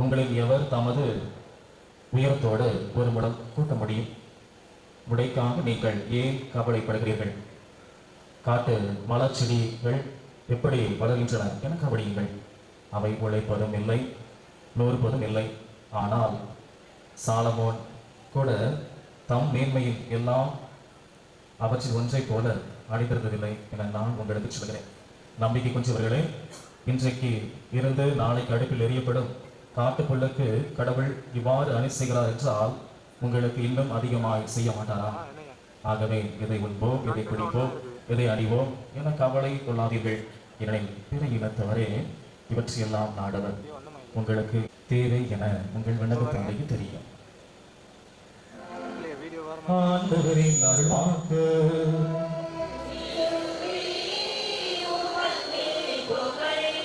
உங்களில் எவர் தமது உயரத்தோடு ஒரு முடம் கூட்ட முடியும்? முடைக்காக நீங்கள் ஏன் கவலைப்படுகிறீர்கள்? காட்டு மலர்ச்செடிகள் எப்படி வளர்கின்றன? என கவனியுங்கள். அவை உழைப்பதும் இல்லை நூறுப்பதும் இல்லை. ஆனால் சாலமோன் கூட தம் மேன்மையில் எல்லாம் அவற்றில் ஒன்றை போல அடைந்திருந்ததில்லை என நான் உங்களுக்கு சொல்கிறேன். நம்பிக்கை கொஞ்சவர்களே இன்றைக்கு இருந்து நாளைக்கு அடுப்பில் எரியப்படும் காட்டுப்புல்லுக்கு கடவுள் இவ்வாறு அணி செய்கிறார் என்றால் உங்களுக்கு இன்னும் அதிகமாய் செய்ய மாட்டாரா? ஆகவே இதை உண்போம் இதை குடிப்போம் இதை அறிவோம் என கவலை கொள்ளாதீர்கள். ஏனெனில் பிற இனத்தவரே இவற்றையெல்லாம் நாடவர். உங்களுக்கு தேவை என உங்கள் விண்ணப்ப தந்தைக்கு தெரியும். இல்லையா ஆண்டவரின் அருள்வாக்கு.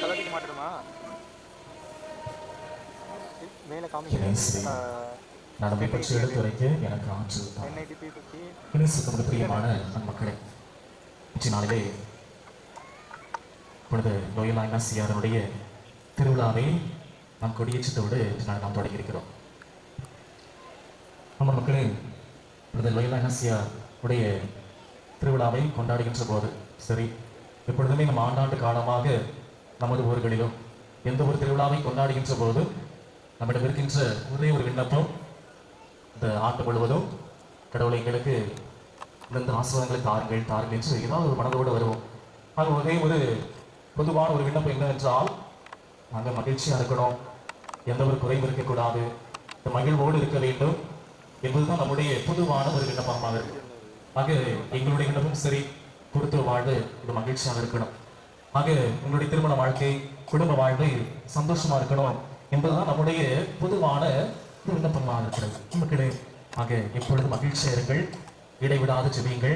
கலட்டிக்க மாட்டேடுமா மேலே காமிக்கிறேன் பற்றி எடுத்துரைக்க எனக்கு ஆற்றல் தான் என்ஐடிபி பற்றி பிரியமான மக்களே இன்று நாளிலே புனித லோயலா இனாசியாருடைய திருவிழாவை நாம் கொடியேற்றத்தோடு நாள் நாம் தொடங்கியிருக்கிறோம் நம்ம மக்களே புனித லோயலா இனாசியார் உடைய திருவிழாவை கொண்டாடுகின்ற போது சரி எப்பொழுதுமே நம்ம ஆண்டாண்டு காலமாக நமது ஊர்களிலும் எந்த ஒரு திருவிழாவை கொண்டாடுகின்ற போதும் நம்மிடம் இருக்கின்ற ஒரே ஒரு விண்ணப்பம். இந்த ஆண்டு முழுவதும் கடவுளை எங்களுக்கு இந்த ஆசிரங்களை தாருங்கள் தாருங்கள் என்று ஏதாவது ஒரு மனதோடு வருவோம். அது ஒரே ஒரு பொதுவான ஒரு விண்ணப்பம் என்னவென்றால் நாங்கள் மகிழ்ச்சியாக இருக்கணும். எந்த ஒரு குறையும் இருக்கக்கூடாது. இந்த மகிழ்வோடு இருக்க வேண்டும். என்பதுதான் நம்முடைய பொதுவான ஒரு விண்ணப்பமாக இருக்கு. ஆக எங்களுடைய விண்ணப்பம் சரி. கொடுத்த வாழ்வு இது மகிழ்ச்சியாக இருக்கணும். ஆக உங்களுடைய திருமண வாழ்க்கை குடும்ப வாழ்வை சந்தோஷமா இருக்கணும். என்பதுதான் நம்முடைய பொதுவான விண்ணப்பமாக இருக்கிறது. மக்களே ஆக எப்பொழுது மகிழ்ச்சியா இருங்கள். இடைவிடாது செவியுங்கள்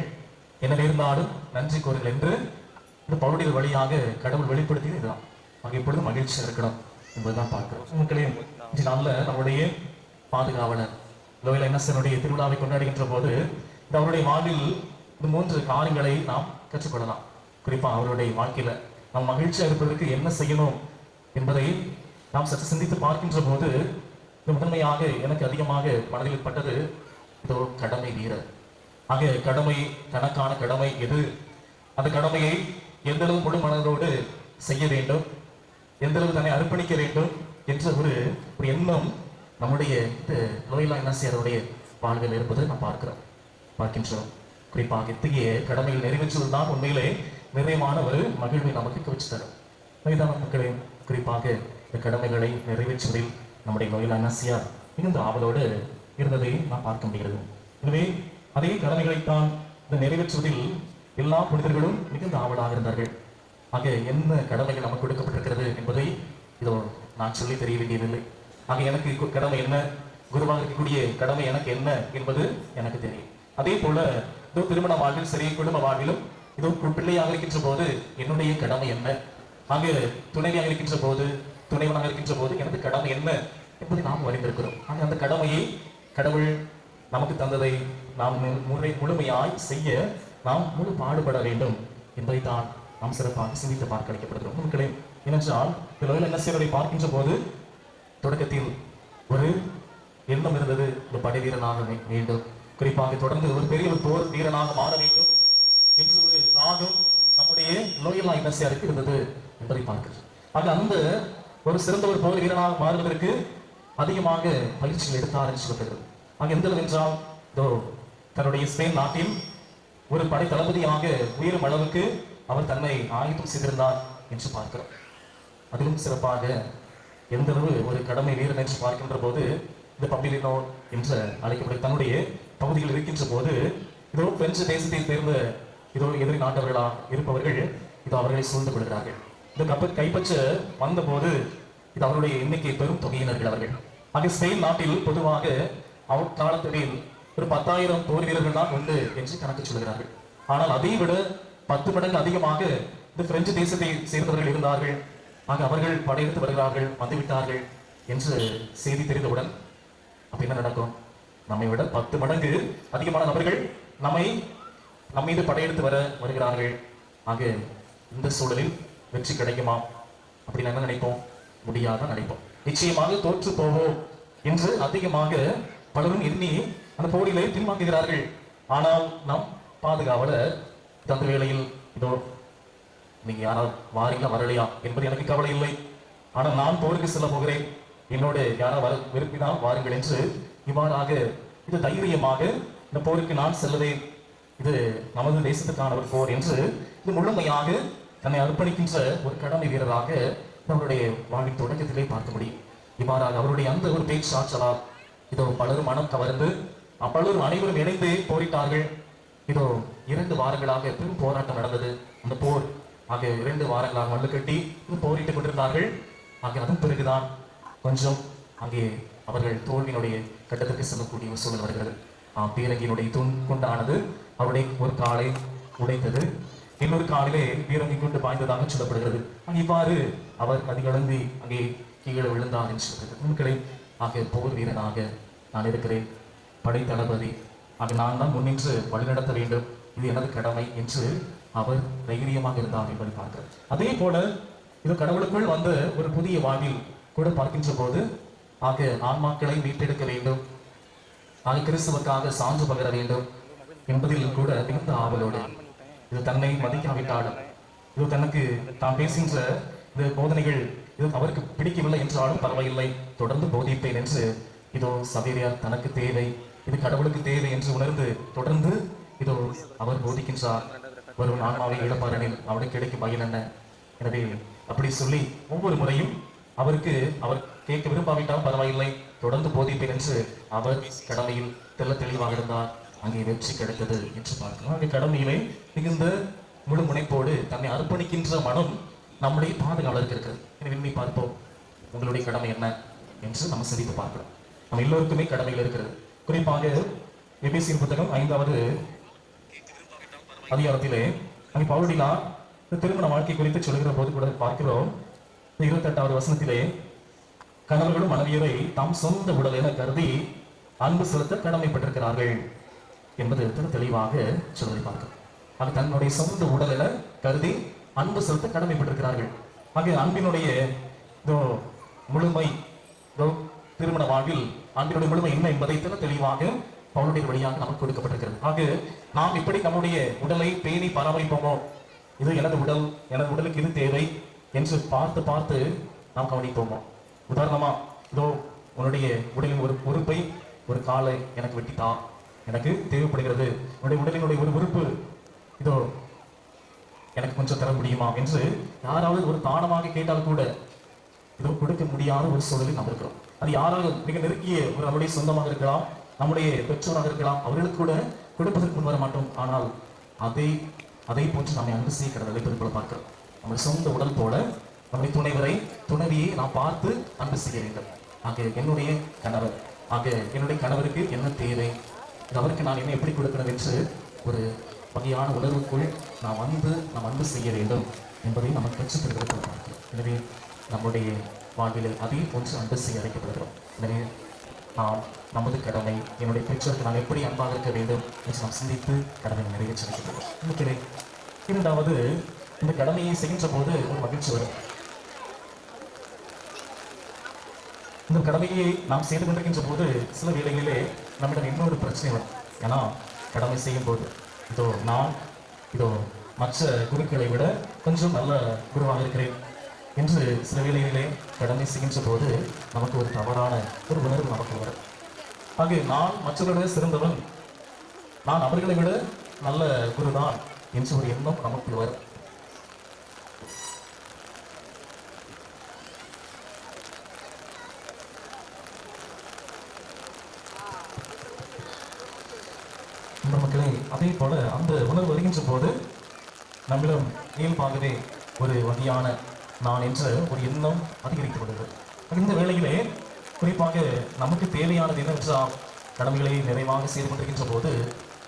என்ன நேர்ந்தாலும் நன்றி கோருங்கள் என்று இந்த பவுடிகள் வழியாக கடவுள் வெளிப்படுத்தியது இதுதான். ஆக எப்பொழுது மகிழ்ச்சியாக இருக்கணும் என்பதுதான் பார்க்கிறோம். மக்களே இன்று நாளில் நம்முடைய பாதுகாவலர் லோயல் என்எஸ்எனுடைய திருவிழாவை கொண்டாடுகின்ற போது இந்த அவருடைய வாழ்வில் இந்த மூன்று காரியங்களை நாம் கற்றுக்கொள்ளலாம். குறிப்பாக அவருடைய வாழ்க்கையில் நாம் மகிழ்ச்சியாக இருப்பதற்கு என்ன செய்யணும் என்பதை நாம் சற்று சிந்தித்து பார்க்கின்ற போது முதன்மையாக எனக்கு அதிகமாக மனதில் பட்டது இதோ கடமை வீரர். ஆக கடமை தனக்கான கடமை எது? அந்த கடமையை எந்த அளவு முழு மனதோடு செய்ய வேண்டும்? எந்த அளவு தன்னை அர்ப்பணிக்க வேண்டும்? என்ற ஒரு ஒரு எண்ணம் நம்முடைய இந்த லோயலா இனாசியருடைய வாழ்வில் இருப்பது நாம் பார்க்கிறோம். பார்க்கின்றோம். குறிப்பாக இத்தகைய கடமையில் நிறைவேற்றுவதுதான் உண்மையிலே நிறைவான ஒரு மகிழ்வை நமக்கு கவிச்சு தரும். மைதான மக்களே. குறிப்பாக இந்த கடமைகளை நிறைவேற்றுவதில் நம்முடைய நோயில் இனாசியார் மிகுந்த ஆவலோடு இருந்ததை நாம் பார்க்க முடிகிறது. எனவே அதே கடமைகளைத்தான் இந்த நிறைவேற்றுவதில் எல்லா புனிதர்களும் மிகுந்த ஆவலாக இருந்தார்கள். ஆக என்ன கடமைகள் நமக்கு கொடுக்கப்பட்டிருக்கிறது என்பதை இதோ நான் சொல்லி தெரிய வேண்டியதில்லை. ஆக எனக்கு கடமை என்ன? குருவாக இருக்கக்கூடிய கடமை எனக்கு என்ன என்பது எனக்கு தெரியும். அதே போல இதோ திருமண வாழ்வில் சரி குடும்ப வாழ்விலும் இதோ பிள்ளையாக இருக்கின்ற போது என்னுடைய கடமை என்ன? அங்கு துணைவியாக இருக்கின்ற போது துணைவனாக இருக்கின்ற போது எனது கடமை என்ன என்பதை நாம் அறிந்திருக்கிறோம். ஆக அந்த கடமையை கடவுள் நமக்கு தந்ததை நாம் முறை முழுமையாய் செய்ய நாம் முழு பாடுபட வேண்டும் என்பதைத்தான் நாம் சிறப்பாக சிந்தித்து பார்க்க அளிக்கப்படுகிறோம் மக்களே ஏனென்றால் இந்த லோயல் பார்க்கின்ற போது தொடக்கத்தில் ஒரு எண்ணம் இருந்தது இந்த படை வீரனாக வேண்டும். குறிப்பாக தொடர்ந்து ஒரு பெரிய ஒரு போர் வீரனாக மாற வேண்டும் என்று ஒரு நாடும் நம்முடைய லோயலா இனசியாருக்கு இருந்தது என்பதை பார்க்கிறோம். ஆக அந்த ஒரு சிறந்த ஒரு போர் வீரனாக மாறுவதற்கு அதிகமாக பயிற்சியில் எடுத்தார் என்று சொல்லப்படுகிறது. ஆக எந்த என்றால் இதோ தன்னுடைய ஸ்பெயின் நாட்டில் ஒரு படை தளபதியாக உயரும் அளவுக்கு அவர் தன்னை ஆயுதம் செய்திருந்தார் என்று பார்க்கிறோம். அதிலும் சிறப்பாக எந்த அளவு ஒரு கடமை வீரன் என்று பார்க்கின்ற போது இந்த பம்பிலினோ என்ற அழைக்கப்படும் தன்னுடைய பகுதியில் இருக்கின்ற போது இதோ பிரெஞ்சு தேசத்தை சேர்ந்த இதோ எதிரி நாட்டவர்களா இருப்பவர்கள் இது அவர்களை சூழ்ந்து கொள்கிறார்கள். இந்த கப்ப கைப்பற்ற வந்தபோது இது அவருடைய எண்ணிக்கை பெரும் தொகையினர்கள் அவர்கள். ஆக ஸ்பெயின் நாட்டில் பொதுவாக அவர் காலத்தில் ஒரு பத்தாயிரம் போர் வீரர்கள் தான் உண்டு என்று கணக்கு சொல்கிறார்கள். ஆனால் அதை விட பத்து மடங்கு அதிகமாக இந்த பிரெஞ்சு தேசத்தை சேர்ந்தவர்கள் இருந்தார்கள். ஆக அவர்கள் படையெடுத்து வருகிறார்கள் வந்துவிட்டார்கள் என்று செய்தி தெரிந்தவுடன் அப்ப என்ன நடக்கும்? நம்மை விட பத்து மடங்கு அதிகமான நபர்கள் நம்மை நம் மீது படையெடுத்து வர வருகிறார்கள். ஆக இந்த சூழலில் வெற்றி கிடைக்குமா? அப்படின்னு என்ன நினைப்போம். முடியாத நினைப்போம். நிச்சயமாக தோற்று போவோம் என்று அதிகமாக பலரும் எண்ணி அந்த போரிலே பின்வாங்குகிறார்கள். ஆனால் நம் பாதுகாவலர் அந்த வேளையில் இதோ நீங்க யாராவது வாரீங்களா வரலையா? என்பது எனக்கு கவலை இல்லை. ஆனால் நான் போருக்கு செல்ல போகிறேன். என்னோடு யாராவது வர விரும்பினால் வாருங்கள் என்று இவ்வாறாக இது தைரியமாக இந்த போருக்கு நான் செல்லுவேன். இது நமது தேசத்துக்கான ஒரு போர் என்று இது முழுமையாக தன்னை அர்ப்பணிக்கின்ற ஒரு கடமை வீரராக நம்மளுடைய வாழ்வின் தொடக்கத்திலே பார்க்க முடியும். இவ்வாறாக அவருடைய அந்த ஒரு பேச்சாற்றலால் இதோ பலரும் மனம் கவர்ந்து அப்பலரும் அனைவரும் இணைந்து போரிட்டார்கள். இதோ இரண்டு வாரங்களாக பெரும் போராட்டம் நடந்தது. அந்த போர் ஆகிய இரண்டு வாரங்களாக மல்லு கட்டி போரிட்டுக் கொண்டிருந்தார்கள். ஆகிய அதன் பிறகுதான் கொஞ்சம் அங்கே அவர்கள் தோல்வியினுடைய கட்டத்துக்கு செல்லக்கூடிய ஒரு சூழல் வருகிறது. பீரங்கியினுடைய தூண் குண்டானது அவருடைய ஒரு காலை உடைத்தது. இன்னொரு காலிலே பீரங்கி குண்டு பாய்ந்ததாக சொல்லப்படுகிறது. இவ்வாறு அவர் அதிகளந்தி அங்கே கீழே விழுந்தார் என்று சொல்கிறது உங்களை ஆகிய போர் வீரனாக நான் இருக்கிறேன். படை தளபதி. ஆக நான் தான் முன்னின்று வழிநடத்த வேண்டும். இது எனது கடமை என்று அவர் தைரியமாக இருந்தார் என்பதை பார்க்கிறார் அதே போல இது கடவுளுக்குள் வந்த ஒரு புதிய வாழ்வில் கூட பார்க்கின்ற போது ஆக ஆன்மாக்களை மீட்டெடுக்க வேண்டும். நான் கிறிஸ்துவுக்காக சான்று பகிர வேண்டும் என்பதில் கூட மிகுந்த ஆவலோடு இது தன்னை மதிக்காவிட்டாலும் இது தனக்கு தான் பேசுகின்ற இந்த போதனைகள் இது அவருக்கு பிடிக்கவில்லை என்றாலும் பரவாயில்லை தொடர்ந்து போதிப்பேன் என்று இதோ சபேரியார் தனக்கு தேவை இது கடவுளுக்கு தேவை என்று உணர்ந்து தொடர்ந்து இதோ அவர் போதிக்கின்றார். ஒருவன் ஆன்மாவை இழப்பாரனில் அவனுக்கு கிடைக்கும் பயன் என்ன? எனவே அப்படி சொல்லி ஒவ்வொரு முறையும் அவருக்கு அவர் கேட்க விரும்பாவிட்டால் பரவாயில்லை தொடர்ந்து போதிப்பேன் என்று அவர் கடமையில் தெள்ள தெளிவாக இருந்தார். அங்கே வெற்றி கிடைத்தது என்று பார்க்கலாம். அங்கே கடமையிலே மிகுந்த முழு முனைப்போடு தன்னை அர்ப்பணிக்கின்ற மனம் நம்முடைய பாதுகாவலருக்கு இருக்கிறது. விரும்பி பார்ப்போம். உங்களுடைய கடமை என்ன என்று நம்ம சிரித்து பார்க்கிறோம் நம்ம எல்லோருக்குமே கடமைகள் இருக்கிறது. குறிப்பாக எபிசியின் புத்தகம் ஐந்தாவது அதிகாரத்திலே அங்கே பவுலினா திருமண வாழ்க்கை குறித்து சொல்லுகிற போது கூட பார்க்கிறோம். இருபத்தெட்டாவது வசனத்திலே கணவர்களும் மனைவியரை தாம் சொந்த உடல் என கருதி அன்பு செலுத்த கடமைப்பட்டிருக்கிறார்கள் என்பது எத்தனை தெளிவாக சொல்வதை பார்க்கிறோம். அது தன்னுடைய சொந்த உடல் என கருதி அன்பு செலுத்த கடமைப்பட்டிருக்கிறார்கள். ஆக அன்பினுடைய இதோ முழுமை இதோ திருமண வாழ்வில் அன்பினுடைய முழுமை என்ன என்பதை எத்தனை தெளிவாக பவுனுடைய வழியாக நமக்கு கொடுக்கப்பட்டிருக்கிறது. ஆக நாம் இப்படி நம்முடைய உடலை பேணி பராமரிப்போமோ? இது எனது உடல் எனது உடலுக்கு இது தேவை என்று பார்த்து பார்த்து நாம் கவனிப்போமோ? உதாரணமா இதோ உன்னுடைய உடலின் ஒரு உறுப்பை ஒரு காலை எனக்கு வெட்டித்தான். எனக்கு தேவைப்படுகிறது. உன்னுடைய உடலினுடைய ஒரு உறுப்பு இதோ எனக்கு கொஞ்சம் தர முடியுமா என்று யாராவது ஒரு தானமாக கேட்டால் கூட இதோ கொடுக்க முடியாத ஒரு சூழலில் நாம் இருக்கிறோம். அது யாராவது மிக நெருங்கிய ஒரு நம்முடைய சொந்தமாக இருக்கலாம் நம்முடைய பெற்றோராக இருக்கலாம் அவர்களுக்கு கூட கொடுப்பதற்கு முன் வர மாட்டோம். ஆனால் அதை அதை போன்று நம்மை அன்பு செய்ய கடவுளை போல பார்க்கிறோம். நம்ம சொந்த உடல் போல நம்முடைய துணைவரை துணைவியை நான் பார்த்து அன்பு செய்ய வேண்டும். ஆக என்னுடைய கணவர் ஆக என்னுடைய கணவருக்கு என்ன தேவை? அவருக்கு நான் என்ன எப்படி கொடுக்கணும் என்று ஒரு வகையான உணர்வுக்குள் நாம் வந்து நாம் அன்பு செய்ய வேண்டும் என்பதை நமக்கு கற்றுத் தருகிறது எனவே நம்முடைய வாழ்வில் அதே போன்று அன்பு செய்ய அழைக்கப்படுகிறோம். எனவே நாம் நமது கடமை என்னுடைய பெற்றோருக்கு நாம் எப்படி அன்பாக இருக்க வேண்டும் என்று நாம் சிந்தித்து கடமை நிறைவேற்றி வைக்கப்படுகிறோம் இரண்டாவது இந்த கடமையை செய்கின்ற போது ஒரு மகிழ்ச்சி வரும். இந்த கடமையை நாம் செய்து கொண்டிருக்கின்ற போது சில வேளைகளிலே நம்மிடம் இன்னொரு பிரச்சனை வரும். ஏன்னா கடமை செய்யும் போது இதோ நான் இதோ மற்ற குருக்களை விட கொஞ்சம் நல்ல குருவாக இருக்கிறேன் என்று சில வேளைகளிலே கடமை செய்கின்ற போது நமக்கு ஒரு தவறான ஒரு உணர்வு நமக்கு வரும். ஆக நான் மற்றவர்களை சிறந்தவன். நான் அவர்களை விட நல்ல குருதான் என்று ஒரு எண்ணம் நமக்கு வரும் இந்த மக்களே அதே போல அந்த உணர்வு வருகின்ற போது நம்மிடம் இயல்பாகவே ஒரு வகையான நான் என்ற ஒரு எண்ணம் அதிகரித்து வருகிறது இந்த வேளையிலே குறிப்பாக நமக்கு தேவையானது என்னவென்றால் கடமைகளை நிறைவாக செய்து கொண்டிருக்கின்ற போது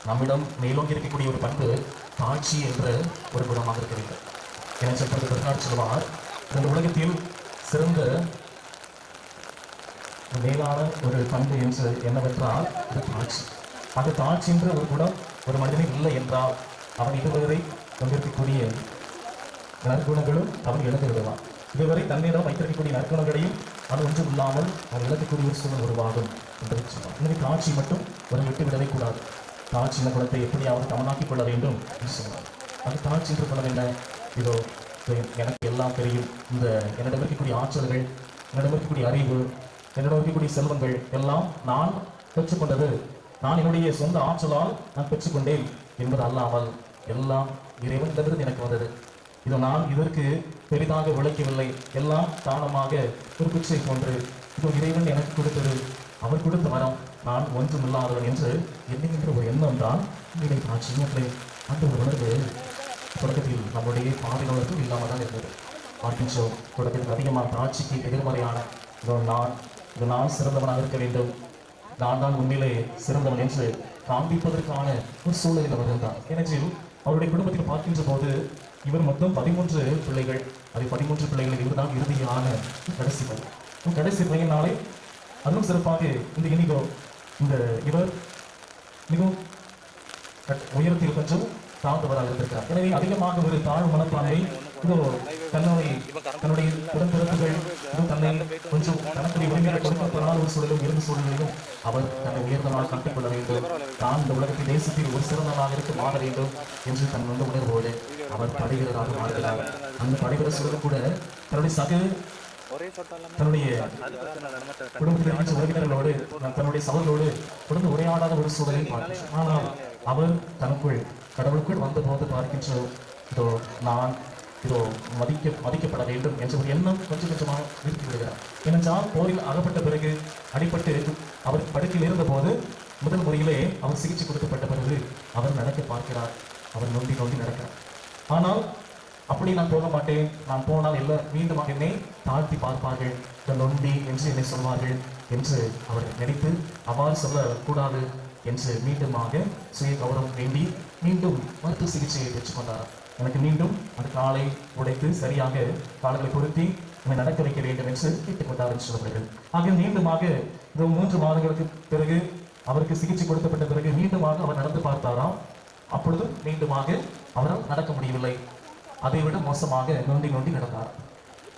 நம்மிடம் மேலோங்கி இருக்கக்கூடிய ஒரு பண்பு தாட்சி என்ற ஒரு குணமாக இருக்க வேண்டும். என சொல்றது பெருநாள் சொல்வார். இந்த உலகத்தில் சிறந்த மேலான ஒரு பண்பு என்று என்னவென்றால் அது தாட்சி அந்த தாட்சி என்ற ஒரு குணம் ஒரு மனிதனே இல்லை என்றால் அவன் இதுவரை கொண்டிருக்கக்கூடிய நற்குணங்களும் அவன் இழந்து விடுவான் இதுவரை தன்னிடம் வைத்திருக்கக்கூடிய நற்குணங்களையும் அது ஒன்றும் இல்லாமல் அவன் இழக்கக்கூடிய ஒரு சூழல் உருவாகும் என்று சொன்னான் எனவே காட்சி மட்டும் ஒரு விட்டு விடவே கூடாது இந்த குணத்தை எப்படியாவது தமனாக்கிக் கொள்ள வேண்டும் என்று சொன்னார் அது தாட்சி என்று குலம் என்ன? இதோ எனக்கு எல்லாம் தெரியும். இந்த என்னிடம் இருக்கக்கூடிய ஆற்றல்கள் என்னிடம் இருக்கக்கூடிய அறிவு என்னிடம் இருக்கக்கூடிய செல்வங்கள் எல்லாம் நான் பெற்றுக்கொண்டது நான் என்னுடைய சொந்த ஆற்றலால் நான் பெற்றுக்கொண்டேன் என்பது அல்லாமல் எல்லாம் இறைவனிடமிருந்து எனக்கு வந்தது. இதை நான் இதற்கு பெரிதாக உழைக்கவில்லை. எல்லாம் தானமாக ஒரு பிச்சை போன்று. இது இறைவன் எனக்கு கொடுத்தது. அவர் கொடுத்த வரம். நான் ஒன்றுமில்லாதவன் என்று என்னென்ற ஒரு எண்ணம் தான் இதை ஆட்சியத்தை அந்த ஒரு உணர்வு தொடக்கத்தில் நம்முடைய பாதைகளுக்கும் இல்லாமல் தான் இருந்தது. பார்க்கின்றோம். தொடக்கத்தில் அதிகமாக ஆட்சிக்கு எதிர்மறையான இதோ நான் இது நான் சிறந்தவனாக இருக்க வேண்டும். நான் தான் உண்மையிலே சிறந்தவன் என்று காண்பிப்பதற்கான ஒரு சூழலில் அவர் இருந்தார் அவருடைய குடும்பத்தில் பார்க்கின்ற போது இவர் மொத்தம் பதிமூன்று பிள்ளைகள் அது பதிமூன்று பிள்ளைகளில் இவர் தான் இறுதியான கடைசி பையன் கடைசி பையனாலே அதுவும் சிறப்பாக இந்த இனிகோ இந்த இவர் மிகவும் உயரத்தில் கொஞ்சம் தாழ்ந்தவராக இருந்திருக்கிறார். எனவே அதிகமாக ஒரு தாழ்வு மனப்பான்மை இதோ தன்னுடைய தன்னுடைய உடன்பிறப்புகள் இதோ தன்னை கொஞ்சம் தனக்குரிய உரிமைகளை கொடுக்கப்படாத ஒரு சூழலும் இருந்த சூழலிலும் அவர் தன்னை உயர்ந்தவனாக கற்றுக் கொள்ள வேண்டும். தான் இந்த உலகத்தில் தேசத்தில் ஒரு சிறந்தவனாக இருக்க மாற வேண்டும் என்று தன் வந்து உணர்வோடு அவர் படைவீரராக மாறுகிறார் அந்த படைவீரர் சூழல் கூட தன்னுடைய சக தன்னுடைய அது குடும்பத்தில் உறவினர்களோடு தன்னுடைய சகோதரோடு தொடர்ந்து உரையாடாத ஒரு சூழலை பார்க்கிறோம் ஆனால் அவர் தனக்குள் கடவுளுக்குள் வந்தபோது பார்க்கின்றோம் இதோ நான் இதோ மதிக்க மதிக்கப்பட வேண்டும் என்ற ஒரு எண்ணம் கொஞ்சம் கொஞ்சமாக நிறுத்தி விடுகிறார். ஏனென்றால் போரில் அகப்பட்ட பிறகு அடிபட்டு அவர் படுக்கையில் இருந்தபோது முதல் முறையிலே அவர் சிகிச்சை கொடுக்கப்பட்ட பிறகு அவர் நடக்க பார்க்கிறார். அவர் நொண்டி நொண்டி நடக்கிறார். ஆனால் அப்படி நான் போக மாட்டேன். நான் போனால் எல்லாம் மீண்டும் என்னை தாழ்த்தி பார்ப்பார்கள். இந்த நொண்டி என்று என்னை சொல்வார்கள் என்று அவர் நினைத்து அவ்வாறு சொல்லக்கூடாது என்று மீண்டுமாக சுய கௌரவம் வேண்டி மீண்டும் மருத்துவ சிகிச்சையை பெற்றுக்கொண்டார் எனக்கு மீண்டும் அந்த காலை உடைத்து சரியாக காலங்களை பொருத்தி என்னை நடக்க வைக்க வேண்டும் என்று கேட்டுக்கொண்டார் என்று சொல்லப்படுகிறது. ஆக மீண்டுமாக இந்த மூன்று மாதங்களுக்கு பிறகு அவருக்கு சிகிச்சை கொடுக்கப்பட்ட பிறகு மீண்டுமாக அவர் நடந்து பார்த்தாராம். அப்பொழுதும் மீண்டுமாக அவரால் நடக்க முடியவில்லை. அதை விட மோசமாக நொண்டி நொண்டி நடந்தார்.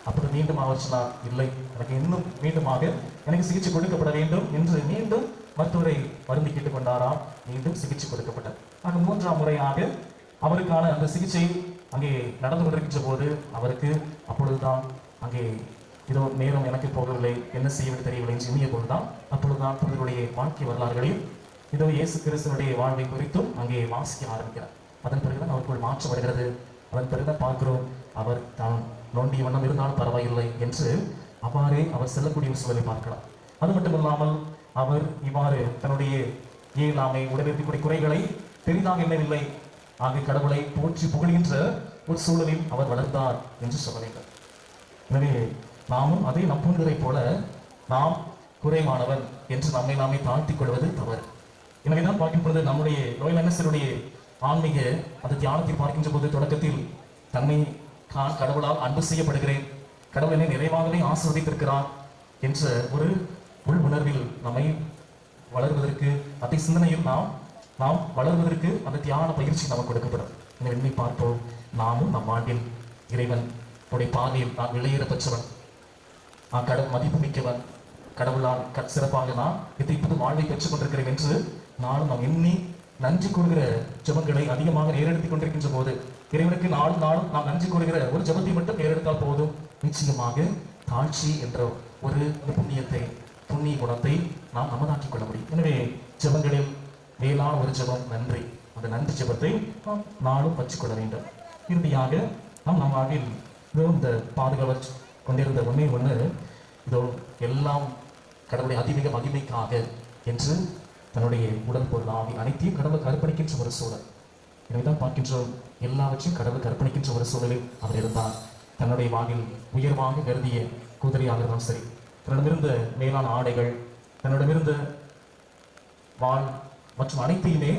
அப்படி மீண்டும் அவர் சொன்னார் இல்லை எனக்கு இன்னும் மீண்டுமாக எனக்கு சிகிச்சை கொடுக்கப்பட வேண்டும் என்று மீண்டும் மருத்துவரை வருந்தி கேட்டுக்கொண்டாராம். மீண்டும் சிகிச்சை கொடுக்கப்பட்டது. ஆக மூன்றாம் முறையாக அவருக்கான அந்த சிகிச்சை அங்கே நடந்து கொண்டிருக்கின்ற போது அவருக்கு அப்பொழுதுதான் அங்கே இதோ நேரம் எனக்கு போகவில்லை என்ன செய்வது தெரியவில்லை என்று எண்ணிய போதுதான் அப்பொழுதுதான் புனிதருடைய வாழ்க்கை வரலாறுகளையும் இதோ இயேசு கிறிஸ்துவனுடைய வாழ்வை குறித்தும் அங்கே வாசிக்க ஆரம்பிக்கிறார். அதன் பிறகுதான் அவருக்குள் மாற்றம் வருகிறது. அதன் பிறகுதான் பார்க்கிறோம் அவர் தான் நோண்டிய வண்ணம் இருந்தாலும் பரவாயில்லை என்று அவ்வாறே அவர் செல்லக்கூடிய ஒரு சூழலை பார்க்கலாம். அது மட்டுமில்லாமல் அவர் இவ்வாறு தன்னுடைய இயலாமை உடலிருக்கக்கூடிய குறைகளை பெரிதாக எண்ணவில்லை. ஆகிய கடவுளை போற்றி புகழ்கின்ற ஒரு சூழலில் அவர் வளர்ந்தார் என்று சொல்ல வேண்டும். எனவே நாமும் அதே நம்புவதை போல நாம் குறைவானவன் என்று நம்மை நாமே தாழ்த்திக் கொள்வது தவறு. எனவே தான் பார்க்கும் பொழுது நம்முடைய ரோயல் என்எஸ்னுடைய ஆன்மீக அந்த தியானத்தை பார்க்கின்ற போது தொடக்கத்தில் தன்னை நான் கடவுளால் அன்பு செய்யப்படுகிறேன் கடவுள் என்னை நிறைவாகவே ஆசிர்வதித்திருக்கிறார் என்ற ஒரு உள் உணர்வில் நம்மை வளர்வதற்கு அதை சிந்தனையில் நாம் நாம் வளர்வதற்கு அந்த தியான பயிற்சி நமக்கு கொடுக்கப்படும். எனவே எண்ணி பார்ப்போம். நாமும் நம் ஆண்டில் இறைவன் உடைய பாதையில் நான் வெளியேற பெற்றவன். நான் கடவுள் மதிப்பு மிக்கவன். கடவுளால் க- சிறப்பாக நான் இதை இப்போது வாழ்வை பெற்றுக் கொண்டிருக்கிறேன் என்று நானும் நாம் எண்ணி நன்றி கூறுகிற ஜபங்களை அதிகமாக நேரெடுத்துக் கொண்டிருக்கின்ற போது இறைவனுக்கு நாளும் நாளும் நாம் நன்றி கூறுகிற ஒரு ஜெபத்தை மட்டும் நேரெடுத்தால் போதும். நிச்சயமாக தாழ்ச்சி என்ற ஒரு புண்ணியத்தை புண்ணிய குணத்தை நாம் நமதாக்கிக் கொள்ள முடியும். எனவே ஜபங்களில் மேலான ஒரு ஜெபம் நன்றி. அந்த நன்றி ஜெபத்தை நாம் நாளும் வச்சுக்கொள்ள வேண்டும். இறுதியாக நாம் நம் வாழ்வில் மிகவும் இந்த பாதுகாவல் கொண்டிருந்த ஒன்றே ஒன்று இதோ எல்லாம் கடவுளை அதிமிக மகிமைக்காக என்று தன்னுடைய உடல் பொருள் ஆவி அனைத்தையும் கடவுளுக்கு அர்ப்பணிக்கின்ற ஒரு சூழல். எனவேதான் பார்க்கின்றோம் எல்லாவற்றையும் கடவுளுக்கு அர்ப்பணிக்கின்ற ஒரு சூழலில் அவர் இருந்தார். தன்னுடைய வாழ்வில் உயர்வாக கருதிய குதிரையாக இருந்தாலும் சரி. தன்னிடமிருந்த மேலான ஆடைகள் தன்னிடமிருந்த வாழ் மற்றும் அனைத்தையுமே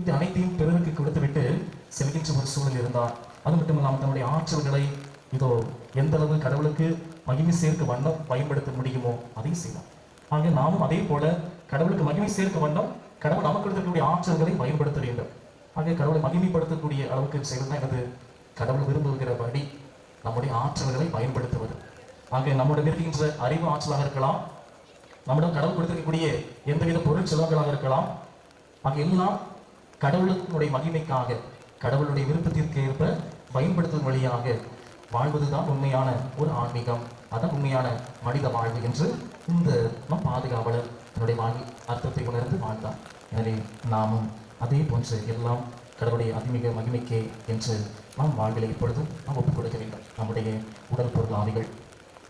இது அனைத்தையும் பிறருக்கு கொடுத்துவிட்டு செல்கின்ற ஒரு சூழல் இருந்தார். அது மட்டும் இல்லாமல் தன்னுடைய ஆற்றல்களை இதோ எந்த அளவு கடவுளுக்கு மகிமை சேர்க்க வண்ணம் பயன்படுத்த முடியுமோ அதையும் செய்யலாம் ஆக நாமும் அதே போல கடவுளுக்கு மகிமை சேர்க்க வண்ணம் கடவுள் நமக்கு இருக்கக்கூடிய ஆற்றல்களை பயன்படுத்த வேண்டும். ஆக கடவுளை மகிமைப்படுத்தக்கூடிய அளவுக்கு செய்வது தான் எனது கடவுள் விரும்புகிறபடி நம்முடைய ஆற்றல்களை பயன்படுத்துவது. ஆக நம்முடைய இருக்கின்ற அறிவு ஆற்றலாக இருக்கலாம் நம்மிடம் கடவுள் கொடுத்திருக்கக்கூடிய எந்தவித பொருள் செலவுகளாக இருக்கலாம் ஆக எல்லாம் கடவுளுடைய மகிமைக்காக கடவுளுடைய விருப்பத்திற்கு ஏற்ப பயன்படுத்தும் வழியாக வாழ்வதுதான் உண்மையான ஒரு ஆன்மீகம். அதான் உண்மையான மனித வாழ்வு என்று இந்த நம் பாதுகாவலர் தன்னுடைய வாழ்வில் அர்த்தத்தை உணர்ந்து வாழ்ந்தார். எனவே நாமும் அதே போன்று எல்லாம் கடவுளுடைய அதிமிக மகிமைக்கே என்று நாம் வாழ்விலை இப்பொழுதும் நாம் ஒப்புக் கொடுக்க வேண்டும். நம்முடைய உடல் பொருள் ஆவிகள்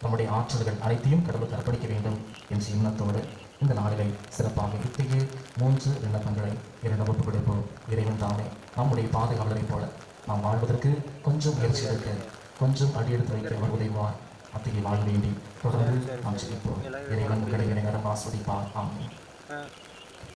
நம்முடைய ஆற்றல்கள் அனைத்தையும் கடவுளுக்கு அர்ப்பணிக்க வேண்டும் என்ற எண்ணத்தோடு இந்த நாளிலே சிறப்பாக இத்தகைய மூன்று விண்ணப்பங்களை இரண்டு ஒப்புக் கொடுப்போம் இறைவன் தானே நம்முடைய பாதுகாவலரைப் போல. நாம் வாழ்வதற்கு கொஞ்சம் முயற்சி எடுக்க கொஞ்சம் அடியெடுத்து வைக்க அவர் உதவுவார். அத்தகைய வாழ் வேண்டி தொடர்ந்து நாம் சிரிப்போம் இறைவன் உங்களை இணையரம் ஆஸ்வதிப்பார். ஆமென்.